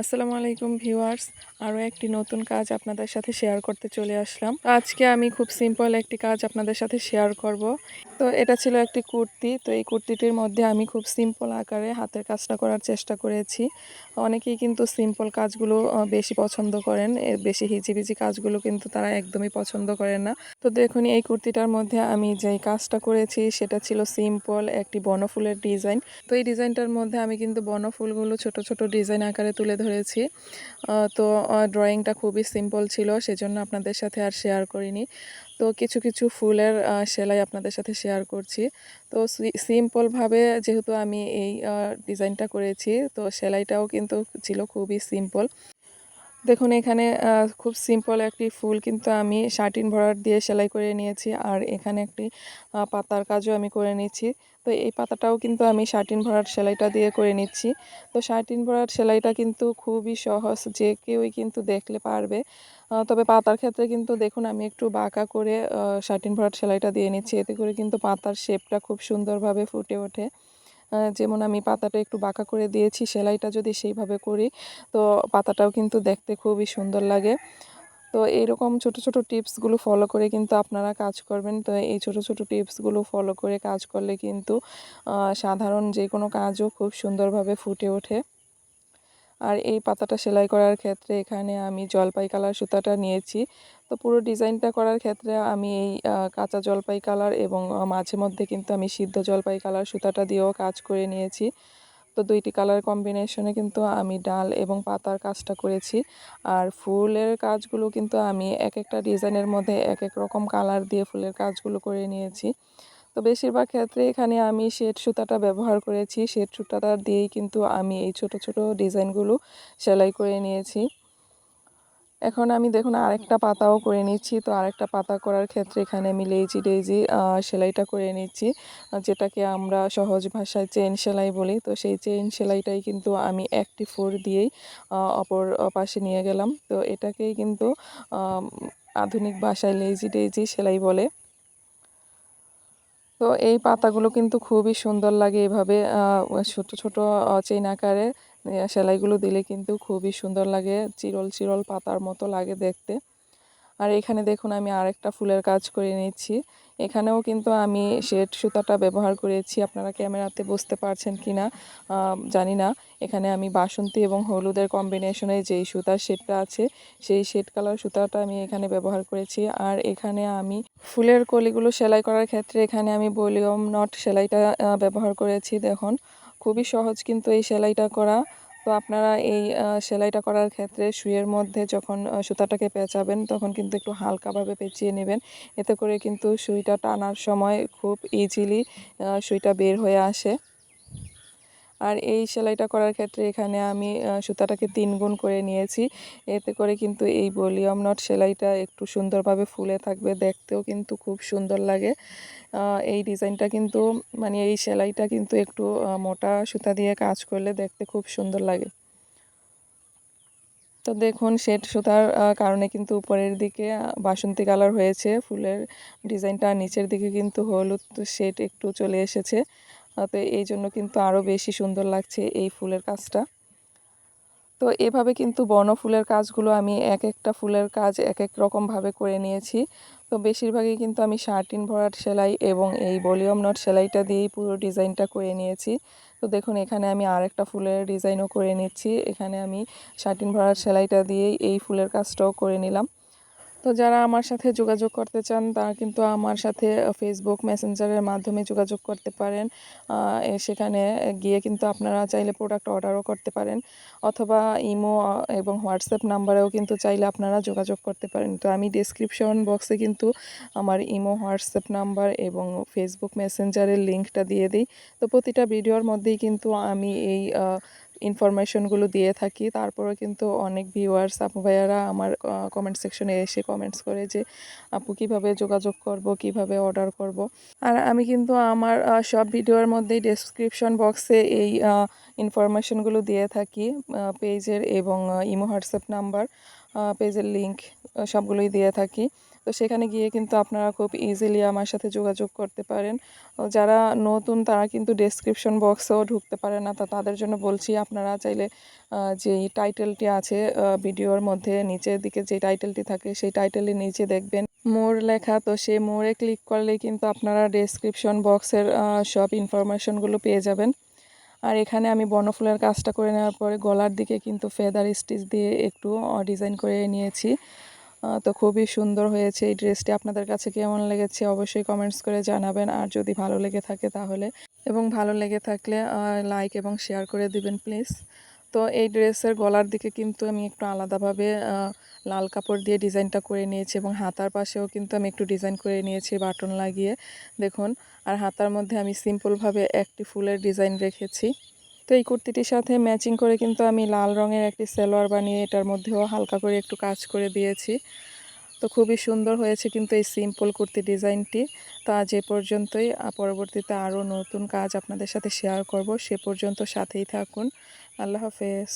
আসসালামু আলাইকুম ভিউয়ার্স, আরও একটি নতুন কাজ আপনাদের সাথে শেয়ার করতে চলে আসলাম। আজকে আমি খুব সিম্পল একটি কাজ আপনাদের সাথে শেয়ার করব। তো এটা ছিল একটি কুর্তি, তো এই কুর্তিটির মধ্যে আমি খুব সিম্পল আকারে হাতের কাজটা করার চেষ্টা করেছি। অনেকেই কিন্তু সিম্পল কাজগুলো বেশি পছন্দ করেন বেশি হিজিবিজি কাজগুলো কিন্তু তারা একদমই পছন্দ করেন না। তো দেখুন, এই কুর্তিটার মধ্যে আমি যেই কাজটা করেছি সেটা ছিল সিম্পল একটি বনফুলের ডিজাইন। তো এই ডিজাইনটার মধ্যে আমি কিন্তু বনফুলগুলো ছোট ছোট ডিজাইন আকারে তুলে ধরেছি। তো ড্রয়িংটা খুবই সিম্পল ছিল, সেজন্য আপনাদের সাথে আর শেয়ার করিনি। তো, কিছু কিছু ফুলের সেলাই আপনাদের সাথে শেয়ার করছি। তো সিম্পলভাবে যেহেতু আমি এই ডিজাইনটা করেছি, তো সেলাইটাও কিন্তু ছিল খুবই সিম্পল দেখুন, এখানে খুব সিম্পল একটি ফুল কিন্তু আমি শার্টিন ভরাট দিয়ে সেলাই করে নিয়েছি। আর এখানে একটি পাতার কাজও আমি করে নিচ্ছি। তো এই পাতাটাও কিন্তু আমি শার্টিন ভরাট সেলাইটা দিয়ে করে নিচ্ছি। তো শার্টিন ভরাট সেলাইটা কিন্তু খুবই সহজ, যে কেউই কিন্তু দেখলে পারবে। তবে পাতার ক্ষেত্রে কিন্তু দেখুন, আমি একটু বাঁকা করে শার্টিন ভরাট সেলাইটা দিয়ে নিচ্ছি। এতে করে কিন্তু পাতার শেপটা খুব সুন্দরভাবে ফুটে ওঠে। যেমন আমি পাতাটা একটু বাঁকা করে দিয়েছি, সেলাইটা যদি সেইভাবে করি, তো পাতাটাও কিন্তু দেখতে খুবই সুন্দর লাগে। তো এইরকম ছোট ছোট টিপসগুলো ফলো করে কিন্তু আপনারা কাজ করবেন। তো এই ছোট ছোট টিপসগুলো ফলো করে কাজ করলে কিন্তু সাধারণ যে কোনো কাজও খুব সুন্দরভাবে ফুটে ওঠে। আর এই পাতাটা সেলাই করার ক্ষেত্রে এখানে আমি জলপাই কালার সুতাটা নিয়েছি। তো পুরো ডিজাইনটা করার ক্ষেত্রে আমি এই কাঁচা জলপাই কালার এবং মাঝে মধ্যে কিন্তু আমি সিদ্ধ জলপাই কালার সুতাটা দিয়েও কাজ করে নিয়েছি। তো দুইটি কালার কম্বিনেশনে কিন্তু আমি ডাল এবং পাতার কাজটা করেছি। আর ফুলের কাজগুলো কিন্তু আমি এক একটা ডিজাইনের মধ্যে এক এক রকম কালার দিয়ে ফুলের কাজগুলো করে নিয়েছি। তো বেশিরভাগ ক্ষেত্রে এখানে আমি শেড সুতাটা ব্যবহার করেছি। শেড সুতাটা দিয়েই কিন্তু আমি এই ছোট ছোট ডিজাইনগুলো সেলাই করে নিয়েছি। এখন আমি দেখুন আরেকটা পাতাও করে নিচ্ছি। তো আরেকটা পাতা করার ক্ষেত্রে এখানে আমি লেজি ডেজি সেলাইটা করে নিচ্ছি। যেটাকে আমরা সহজ ভাষায় চেন সেলাই বলি। তো সেই চেন সেলাইটাই কিন্তু আমি একটি ফোর দিয়েই অপর পাশে নিয়ে গেলাম। তো এটাকেই কিন্তু আধুনিক ভাষায় লেজি ডেজি সেলাই বলে। তো এই পাতাগুলো কিন্তু খুবই সুন্দর লাগে এভাবে ছোট ছোট চেন আকারে সেলাইগুলো দিলে কিন্তু খুবই সুন্দর লাগে। চিরল চিরল পাতার মতো লাগে দেখতে। আর এখানে দেখুন আমি আরেকটা ফুলের কাজ করে নিচ্ছি। এখানেও কিন্তু আমি শেড সুতাটা ব্যবহার করেছি। আপনারা ক্যামেরাতে বুঝতে পারছেন কি না জানি না। এখানে আমি বাসন্তী এবং হলুদের কম্বিনেশনে যেই সুতার শেডটা আছে, সেই শেড কালার সুতাটা আমি এখানে ব্যবহার করেছি। আর এখানে আমি ফুলের কলিগুলো সেলাই করার ক্ষেত্রে এখানে আমি ভলিউম নট সেলাইটা ব্যবহার করেছি। দেখুন, খুবই সহজ কিন্তু এই সেলাইটা করা। তো আপনারা এই সেলাইটা করার ক্ষেত্রে শুয়ের মধ্যে যখন সুতাটাকে পেঁচাবেন তখন কিন্তু একটু হালকাভাবে পেঁচিয়ে নেবেন। এতে করে কিন্তু সুইটা টানার সময় খুব ইজিলি সুইটা বের হয়ে আসে। আর এই সেলাইটা করার ক্ষেত্রে এখানে আমি সুতাটাকে তিন গুণ করে নিয়েছি। এতে করে কিন্তু এই ভলিউম নট সেলাইটা একটু সুন্দরভাবে ফুলে থাকবে, দেখতেও কিন্তু খুব সুন্দর লাগে। এই ডিজাইনটা কিন্তু মানে এই সেলাইটা কিন্তু একটু মোটা সুতা দিয়ে কাজ করলে দেখতে খুব সুন্দর লাগে। তো দেখুন শেড সুতার কারণে কিন্তু উপরের দিকে বাসন্তী কালার হয়েছে। ফুলের ডিজাইনটা নিচের দিকে কিন্তু হলুদ শেড একটু চলে এসেছে। তো এই জন্য কিন্তু আরও বেশি সুন্দর লাগছে এই ফুলের কাজটা। তো এভাবে কিন্তু বনফুলের কাজগুলো আমি এক একটা ফুলের কাজ এক এক রকমভাবে করে নিয়েছি। তো বেশিরভাগই কিন্তু আমি শার্টিন ভরাট সেলাই এবং এই ভলিউম নট সেলাইটা দিয়েই পুরো ডিজাইনটা করে নিয়েছি। তো দেখুন, এখানে আমি আরেকটা ফুলের ডিজাইনও করে নিচ্ছি। এখানে আমি শার্টিন ভরাট সেলাইটা দিয়েই এই ফুলের কাজটাও করে নিলাম। তো যারা আমার সাথে যোগাযোগ করতে চান, তারা কিন্তু আমার সাথে ফেসবুক মেসেঞ্জারের মাধ্যমে যোগাযোগ করতে পারেন। সেখানে গিয়ে কিন্তু আপনারা চাইলে প্রোডাক্ট অর্ডারও করতে পারেন। অথবা ইমো এবং হোয়াটসঅ্যাপ নাম্বারেও কিন্তু চাইলে আপনারা যোগাযোগ করতে পারেন। তো আমি ডেসক্রিপশন বক্সে কিন্তু আমার ইমো হোয়াটসঅ্যাপ নাম্বার এবং ফেসবুক মেসেঞ্জারের লিঙ্কটা দিয়ে দিই। তো প্রতিটা ভিডিওর মধ্যেই কিন্তু আমি এই ইনফরমেশনগুলো দিয়ে থাকি। তারপরে কিন্তু অনেক ভিউয়ার্স আপু ভাইয়ারা আমার কমেন্ট সেকশনে এসে কমেন্টস করে যে, আপু কীভাবে যোগাযোগ করব? কীভাবে অর্ডার করব? আর আমি কিন্তু আমার সব ভিডিওর মধ্যেই ডেসক্রিপশন বক্সে এই ইনফরমেশনগুলো দিয়ে থাকি পেজের এবং ইমো হোয়াটসঅ্যাপ নাম্বার পেজের লিঙ্ক সবগুলোই দিয়ে থাকি। তো সেখানে গিয়ে কিন্তু আপনারা খুব ইজিলি আমার সাথে যোগাযোগ করতে পারেন। যারা নতুন তারা কিন্তু ডেসক্রিপশন বক্সেও ঢুকতে পারে না। তো তাদের জন্য বলছি, আপনারা চাইলে যে টাইটেলটি আছে ভিডিওর মধ্যে নিচের দিকে যে টাইটেলটি থাকে, সেই টাইটেলের নিচে দেখবেন। মোর লেখা, তো সে মোড়ে ক্লিক করলে কিন্তু আপনারা ডেসক্রিপশন বক্সের সব ইনফরমেশনগুলো পেয়ে যাবেন। আর এখানে আমি বনফুলের কাজটা করে নেওয়ার পরে গলার দিকে কিন্তু ফেদার স্টিচ দিয়ে একটু ডিজাইন করে নিয়েছি। তো খুবই সুন্দর হয়েছে এই ড্রেসটি। আপনাদের কাছে কেমন লেগেছে অবশ্যই কমেন্টস করে জানাবেন। আর যদি ভালো লেগে থাকে তাহলে, এবং ভালো লেগে থাকলে লাইক এবং শেয়ার করে দিবেন প্লিজ তো এই ড্রেসের গলার দিকে কিন্তু আমি একটু আলাদাভাবে লাল কাপড় দিয়ে ডিজাইনটা করে নিয়েছি এবং হাতার পাশেও কিন্তু আমি একটু ডিজাইন করে নিয়েছি বাটন লাগিয়ে। দেখুন, আর হাতার মধ্যে আমি সিম্পলভাবে একটি ফুলের ডিজাইন রেখেছি। তো এই কুর্তিটির সাথে ম্যাচিং করে কিন্তু আমি লাল রঙের একটি সেলোয়ার বানিয়ে এটার মধ্যেও হালকা করে একটু কাজ করে দিয়েছি। তো খুবই সুন্দর হয়েছে কিন্তু এই সিম্পল কুর্তি ডিজাইনটি। তো এ পর্যন্তই। পরবর্তীতে আরও নতুন কাজ আপনাদের সাথে শেয়ার করব। সে পর্যন্ত সাথেই থাকুন। আল্লাহ হাফেজ।